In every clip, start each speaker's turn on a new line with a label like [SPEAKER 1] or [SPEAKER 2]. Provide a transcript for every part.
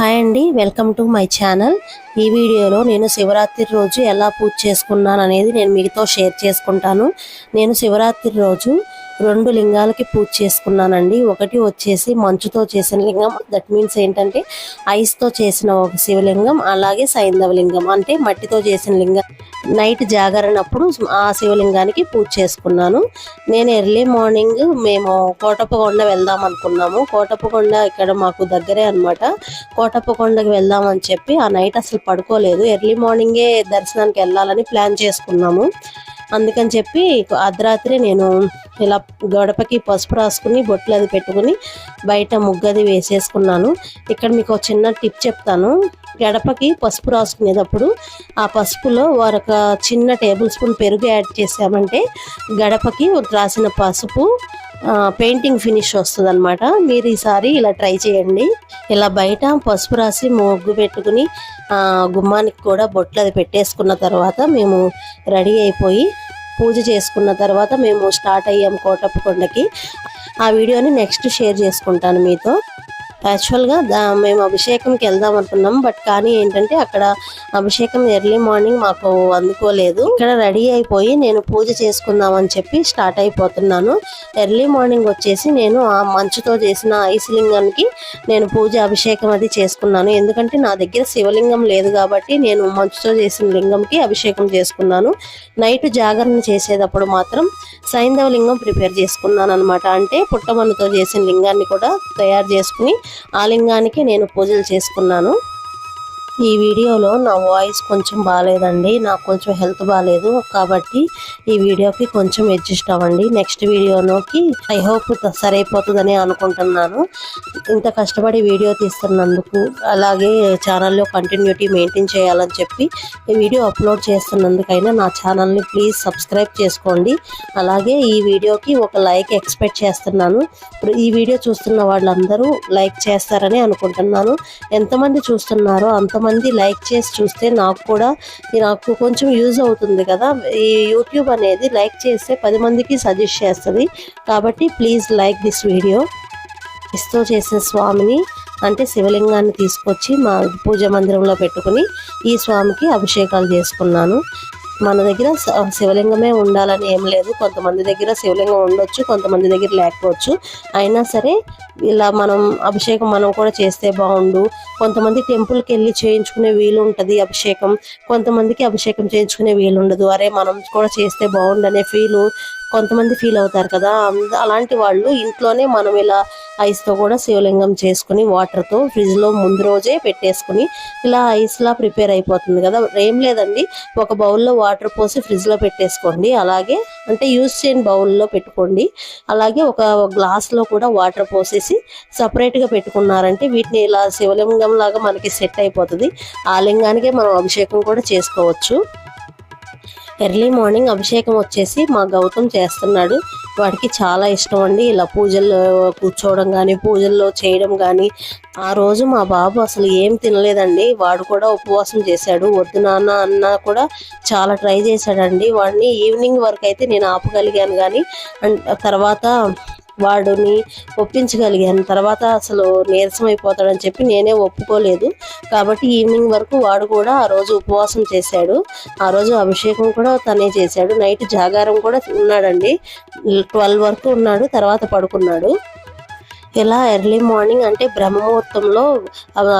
[SPEAKER 1] Hi అండి welcome to my channel. ఈ వీడియోలో నేను శివరాత్రి రోజు ఎలా పూజ చేసుకున్నాను అనేది నేను మీతో షేర్ చేసుకుంటాను. నేను శివరాత్రి రోజు రెండు లింగాలకి పూజ చేసుకున్నానండి. ఒకటి వచ్చేసి మంచుతో చేసిన లింగం. దట్ మీన్స్ ఏంటంటే ఐస్తో చేసిన ఒక శివలింగం అలాగే సైంధవ లింగం. అంటే మట్టితో చేసిన లింగం. నైట్ జాగరణప్పుడు ఆ శివలింగానికి పూజ చేసుకున్నాను. నేను ఎర్లీ మార్నింగ్ మేము కోటప్పకొండ వెళ్దాం అనుకున్నాము. కోటప్పకొండ ఇక్కడ మాకు దగ్గరే అన్నమాట. కోటప్పకొండకి వెళ్దామని చెప్పి ఆ నైట్ అసలు పడుకోలేదు. ఎర్లీ మార్నింగే దర్శనానికి వెళ్ళాలని ప్లాన్ చేసుకున్నాము. అందుకని చెప్పి అర్ధరాత్రి నేను ఇలా గడపకి పసుపు రాసుకుని బొట్లు అది పెట్టుకుని బయట ముగ్గది వేసేసుకున్నాను. ఇక్కడ మీకు ఒక చిన్న టిప్ చెప్తాను. గడపకి పసుపు రాసుకునేటప్పుడు ఆ పసుపులో ఒక చిన్న టేబుల్ స్పూన్ పెరుగు యాడ్ చేసామంటే గడపకి రాసిన పసుపు పెయింటింగ్ ఫినిష్ వస్తుంది అనమాట మీరు ఈసారి ఇలా ట్రై చేయండి. ఇలా బయట పసుపు రాసి ముగ్గు పెట్టుకుని గుమ్మానికి కూడా బొట్లు అది పెట్టేసుకున్న తర్వాత మేము రెడీ అయిపోయి పూజ చేసుకున్న తర్వాత మేము స్టార్ట్ అయ్యాం కోటప్ప కొండకి ఆ వీడియోని నెక్స్ట్ షేర్ చేసుకుంటాను మీతో. యాక్చువల్గా మేము అభిషేకంకి వెళ్దాం అనుకున్నాం. బట్ కానీ ఏంటంటే అక్కడ అభిషేకం ఎర్లీ మార్నింగ్ మాకు అందుకోలేదు. ఇక్కడ రెడీ అయిపోయి నేను పూజ చేసుకుందాం అని చెప్పి స్టార్ట్ అయిపోతున్నాను. ఎర్లీ మార్నింగ్ వచ్చేసి నేను ఆ మంచుతో చేసిన ఐస్ లింగానికి నేను పూజ అభిషేకం అది చేసుకున్నాను. ఎందుకంటే నా దగ్గర శివలింగం లేదు కాబట్టి నేను మంచుతో చేసిన లింగంకి అభిషేకం చేసుకున్నాను. నైట్ జాగరణ చేసేటప్పుడు మాత్రం సైంధవ లింగం ప్రిపేర్ చేసుకున్నాను అనమాట అంటే పుట్టమన్నుతో చేసిన లింగాన్ని కూడా తయారు చేసుకుని ఆ లింగానికి నేను పూజలు చేసుకున్నాను. ఈ వీడియోలో నా వాయిస్ కొంచెం బాగాలేదండి. నాకు కొంచెం హెల్త్ బాగాలేదు కాబట్టి ఈ వీడియోకి కొంచెం అడ్జస్ట్ అవ్వండి. నెక్స్ట్ వీడియోలోకి ఐ హోప్ సరైపోతుందని అనుకుంటున్నాను. ఇంత కష్టపడి వీడియో తీస్తున్నందుకు అలాగే ఛానల్లో కంటిన్యూటీ మెయింటైన్ చేయాలని చెప్పి ఈ వీడియో అప్లోడ్ చేస్తున్నందుకైనా నా ఛానల్ని ప్లీజ్ సబ్స్క్రైబ్ చేసుకోండి. అలాగే ఈ వీడియోకి ఒక లైక్ ఎక్స్పెక్ట్ చేస్తున్నాను. ఇప్పుడు ఈ వీడియో చూస్తున్న వాళ్ళందరూ లైక్ చేస్తారని అనుకుంటున్నాను. ఎంతమంది చూస్తున్నారో అంతమంది మంది లైక్ చేసి చూస్తే నాకు కూడా నాకు కొంచెం యూజ్ అవుతుంది కదా. ఈ యూట్యూబ్ అనేది లైక్ చేస్తే పది మందికి సజెస్ట్ చేస్తుంది. కాబట్టి ప్లీజ్ లైక్ దిస్ వీడియో. ఇస్తో చేసిన స్వామిని అంటే శివలింగాన్ని తీసుకొచ్చి మా పూజ మందిరంలో పెట్టుకుని ఈ స్వామికి అభిషేకాలు చేసుకున్నాను. మన దగ్గర శివలింగమే ఉండాలని ఏం లేదు. కొంతమంది దగ్గర శివలింగం ఉండొచ్చు కొంతమంది దగ్గర లేకపోవచ్చు. అయినా సరే ఇలా మనం అభిషేకం మనం కూడా చేస్తే బాగుండు. కొంతమంది టెంపుల్కి వెళ్ళి చేయించుకునే వీలు ఉంటుంది అభిషేకం. కొంతమందికి అభిషేకం చేయించుకునే వీలు ఉండదు. అరే మనం కూడా చేస్తే బాగుండు అనే ఫీలు కొంతమంది ఫీల్ అవుతారు కదా. అలాంటి వాళ్ళు ఇంట్లోనే మనం ఇలా ఐస్తో కూడా శివలింగం చేసుకుని వాటర్తో ఫ్రిడ్జ్లో ముందు రోజే పెట్టేసుకుని ఇలా ఐస్లా ప్రిపేర్ అయిపోతుంది కదా. ఏం లేదండి. ఒక బౌల్లో వాటర్ పోసి ఫ్రిడ్జ్లో పెట్టేసుకోండి. అలాగే అంటే యూస్ చేయని బౌల్లో పెట్టుకోండి. అలాగే ఒక గ్లాస్లో కూడా వాటర్ పోసేసి సపరేట్గా పెట్టుకున్నారంటే వీటిని ఇలా శివలింగం లాగా మనకి సెట్ అయిపోతుంది. ఆ లింగానికే మనం అభిషేకం కూడా చేసుకోవచ్చు. ఎర్లీ మార్నింగ్ అభిషేకం వచ్చేసి మా గౌతమ్ చేస్తున్నాడు. వాడికి చాలా ఇష్టం అండి. ఇలా పూజల్లో కూర్చోవడం కానీ పూజల్లో చేయడం కానీ ఆ రోజు మా బాబు అసలు ఏం తినలేదండి. వాడు కూడా ఉపవాసం చేశాడు. వద్దు నాన్న అన్నా కూడా చాలా ట్రై చేశాడండి. వాడిని ఈవినింగ్ వరకు అయితే నేను ఆపగలిగాను కానీ అండ్ తర్వాత వాడిని ఒప్పించగలిగాను. తర్వాత అసలు నీరసం అయిపోతాడని చెప్పి నేనే ఒప్పుకోలేదు. కాబట్టి ఈవినింగ్ వరకు వాడు కూడా ఆ రోజు ఉపవాసం చేశాడు. ఆ రోజు అభిషేకం కూడా తనే చేశాడు. నైట్ జాగారం కూడా ఉన్నాడండి. ట్వెల్వ్ వరకు ఉన్నాడు తర్వాత పడుకున్నాడు. ఇలా ఎర్లీ మార్నింగ్ అంటే బ్రహ్మముహూర్తంలో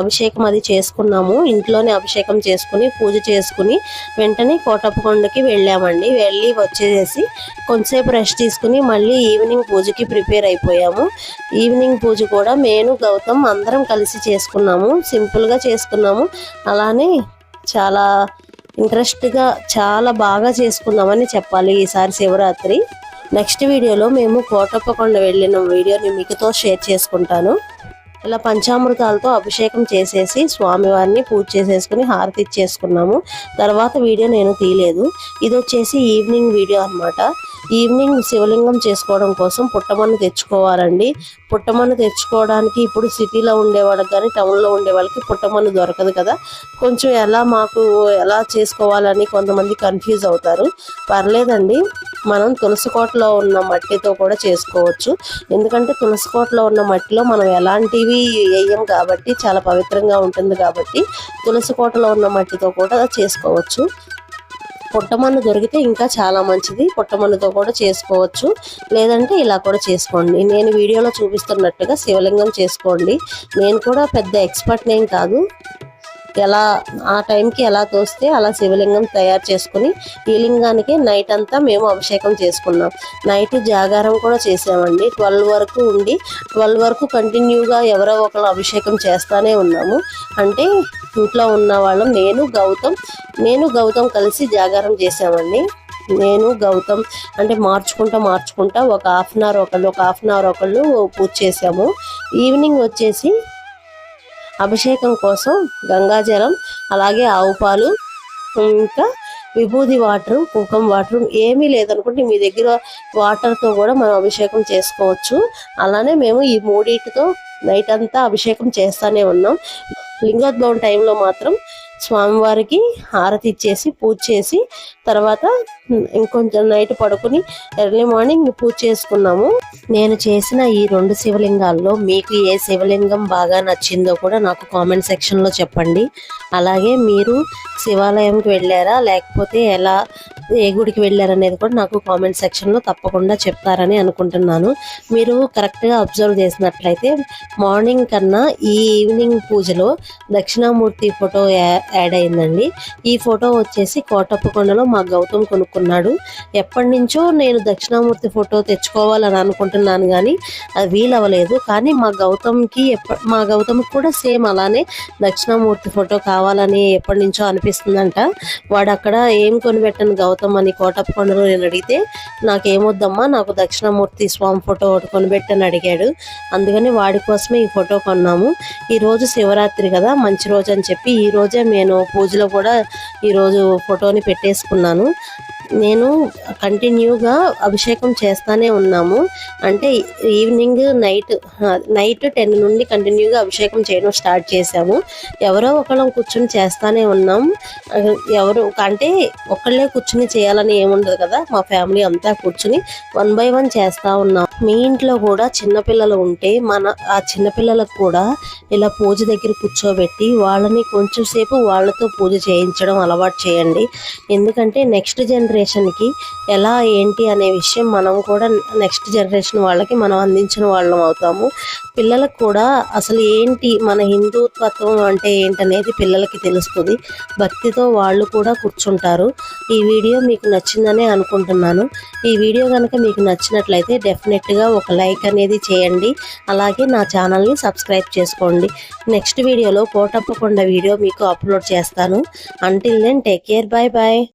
[SPEAKER 1] అభిషేకం అది చేసుకున్నాము. ఇంట్లోనే అభిషేకం చేసుకుని పూజ చేసుకుని వెంటనే కోటప్పకొండకి వెళ్ళామండి. వెళ్ళి వచ్చేసేసి కొంతసేపు రెస్ట్ తీసుకుని మళ్ళీ ఈవినింగ్ పూజకి ప్రిపేర్ అయిపోయాము. ఈవినింగ్ పూజ కూడా నేను గౌతమ్ అందరం కలిసి చేసుకున్నాము. సింపుల్గా చేసుకున్నాము. అలానే చాలా ఇంట్రెస్ట్గా చాలా బాగా చేసుకున్నామని చెప్పాలి ఈసారి శివరాత్రి. నెక్స్ట్ వీడియోలో మేము కోటప్పకొండ వెళ్ళిన వీడియోని మీకుతో షేర్ చేసుకుంటాను. ఇలా పంచామృతాలతో అభిషేకం చేసేసి స్వామివారిని పూజ చేసేసుకుని హారతి ఇచ్చేసుకున్నాము. తర్వాత వీడియో నేను తీయలేదు. ఇది వచ్చేసి ఈవినింగ్ వీడియో అన్నమాట. ఈవినింగ్ శివలింగం చేసుకోవడం కోసం పుట్టమన్ను తెచ్చుకోవాలండి. పుట్టమన్ను తెచ్చుకోవడానికి ఇప్పుడు సిటీలో ఉండే వాళ్ళకి కానీ టౌన్లో ఉండే వాళ్ళకి పుట్టమన్ను దొరకదు కదా. కొంచెం ఎలా మాకు ఎలా చేసుకోవాలని కొంతమంది కన్ఫ్యూజ్ అవుతారు. పర్లేదండి. మనం తులసికోటలో ఉన్న మట్టితో కూడా చేసుకోవచ్చు. ఎందుకంటే తులసికోటలో ఉన్న మట్టిలో మనం ఎలాంటివి ఇవి వేయం కాబట్టి చాలా పవిత్రంగా ఉంటుంది కాబట్టి తులసి కోటలో ఉన్న మట్టితో కూడా చేసుకోవచ్చు. పుట్టమన్ను దొరికితే ఇంకా చాలా మంచిది. పుట్టమన్నుతో కూడా చేసుకోవచ్చు. లేదంటే ఇలా కూడా చేసుకోండి. నేను వీడియోలో చూపిస్తున్నట్టుగా శివలింగం చేసుకోండి. నేను కూడా పెద్ద ఎక్స్పర్ట్ నేను కాదు. ఎలా ఆ టైంకి ఎలా తోస్తే అలా శివలింగం తయారు చేసుకుని ఈ లింగానికి నైట్ అంతా మేము అభిషేకం చేసుకున్నాం. నైట్ జాగారం కూడా చేసామండి. ట్వెల్వ్ వరకు ఉండి ట్వెల్వ్ వరకు కంటిన్యూగా ఎవరో ఒకరు అభిషేకం చేస్తానే ఉన్నాము. అంటే ఇంట్లో ఉన్న వాళ్ళం నేను గౌతమ్ నేను గౌతమ్ కలిసి జాగారం చేసామండి. నేను గౌతమ్ అంటే మార్చుకుంటా మార్చుకుంటా ఒక హాఫ్ అన్ అవర్ ఒకళ్ళు ఒక హాఫ్ అన్ అవర్ ఒకళ్ళు పూజ చేసాము. ఈవినింగ్ వచ్చేసి అభిషేకం కోసం గంగాజలం అలాగే ఆవు పాలు ఇంకా విభూది వాటర్ కుంకుమ వాటర్ ఏమీ లేదనుకుంటే మీ దగ్గర వాటర్తో కూడా మనం అభిషేకం చేసుకోవచ్చు. అలానే మేము ఈ మూడింటితో నైట్ అంతా అభిషేకం చేస్తానే ఉన్నాం. లింగోద్భవం టైంలో మాత్రం స్వామివారికి హారతి ఇచ్చేసి పూజ చేసి తర్వాత ఇంకొంచెం నైట్ పడుకుని ఎర్లీ మార్నింగ్ పూజ చేసుకున్నాము. నేను చేసిన ఈ రెండు శివలింగాల్లో మీకు ఏ శివలింగం బాగా నచ్చిందో కూడా నాకు కామెంట్ సెక్షన్లో చెప్పండి. అలాగే మీరు శివాలయంకి వెళ్ళారా లేకపోతే ఎలా ఏ గుడికి వెళ్ళారనేది కూడా నాకు కామెంట్ సెక్షన్లో తప్పకుండా చెప్తారని అనుకుంటున్నాను. మీరు కరెక్ట్గా అబ్జర్వ్ చేసినట్లయితే మార్నింగ్ కన్నా ఈ ఈవినింగ్ పూజలో దక్షిణామూర్తి ఫోటో యా- యాడ్ అయిందండి. ఈ ఫోటో వచ్చేసి కోటప్పకొండలో మా గౌతమ్ కొనుక్కున్నాడు. ఎప్పటి నుంచో నేను దక్షిణామూర్తి ఫోటో తెచ్చుకోవాలని అనుకుంటున్నాను కానీ అది వీలవ్వలేదు. కానీ మా గౌతమ్కి ఎప్ప మా గౌతమ్కి కూడా సేమ్ అలానే దక్షిణామూర్తి ఫోటో కావాలని ఎప్పటి నుంచో అనిపిస్తుందంట. వాడు అక్కడ ఏం కొనిపెట్టను గౌతమ్ అని కోటప్పకొండలో నేను అడిగితే నాకేమొద్దమ్మా నాకు దక్షిణామూర్తి స్వామి ఫోటో ఒకటి కొనిపెట్టని అడిగాడు. అందుకని వాడి కోసమే ఈ ఫోటో కొన్నాము. ఈరోజు శివరాత్రి కదా మంచి రోజు అని చెప్పి ఈ రోజే నేను పూజలో కూడా ఈరోజు ఫోటోని పెట్టేసుకున్నాను. నేను కంటిన్యూగా అభిషేకం చేస్తానే ఉన్నాము. అంటే ఈవినింగ్ నైట్ నైట్ టెన్ నుండి కంటిన్యూగా అభిషేకం చేయడం స్టార్ట్ చేసాము ఎవరో ఒకళ్ళం కూర్చొని చేస్తానే ఉన్నాం. ఎవరు అంటే ఒకళ్ళే కూర్చుని చేయాలని ఏముండదు కదా. మా ఫ్యామిలీ అంతా కూర్చుని వన్ బై వన్ చేస్తూ ఉన్నాం. మీ ఇంట్లో కూడా చిన్నపిల్లలు ఉంటే మన ఆ చిన్నపిల్లలకు కూడా ఇలా పూజ దగ్గర కూర్చోబెట్టి వాళ్ళని కొంచెం సేపు వాళ్ళతో పూజ చేయించడం అలవాటు చేయండి. ఎందుకంటే నెక్స్ట్ జనరేషన్కి ఎలా ఏంటి అనే విషయం మనం కూడా నెక్స్ట్ జనరేషన్ వాళ్ళకి మనం అందించిన వాళ్ళం అవుతాము. పిల్లలకు కూడా అసలు ఏంటి మన హిందూ తత్వం అంటే ఏంటనేది పిల్లలకి తెలుస్తుంది. భక్తితో వాళ్ళు కూడా కూర్చుంటారు. ఈ వీడియో మీకు నచ్చిందనే అనుకుంటున్నాను. ఈ వీడియో కనుక మీకు నచ్చినట్లయితే డెఫినెట్ ఫస్ట్గా ఒక లైక్ అనేది చేయండి. అలాగే నా ఛానల్ని సబ్స్క్రైబ్ చేసుకోండి. నెక్స్ట్ వీడియోలో కోటప్పకొండ వీడియో మీకు అప్లోడ్ చేస్తాను. Until then take care bye bye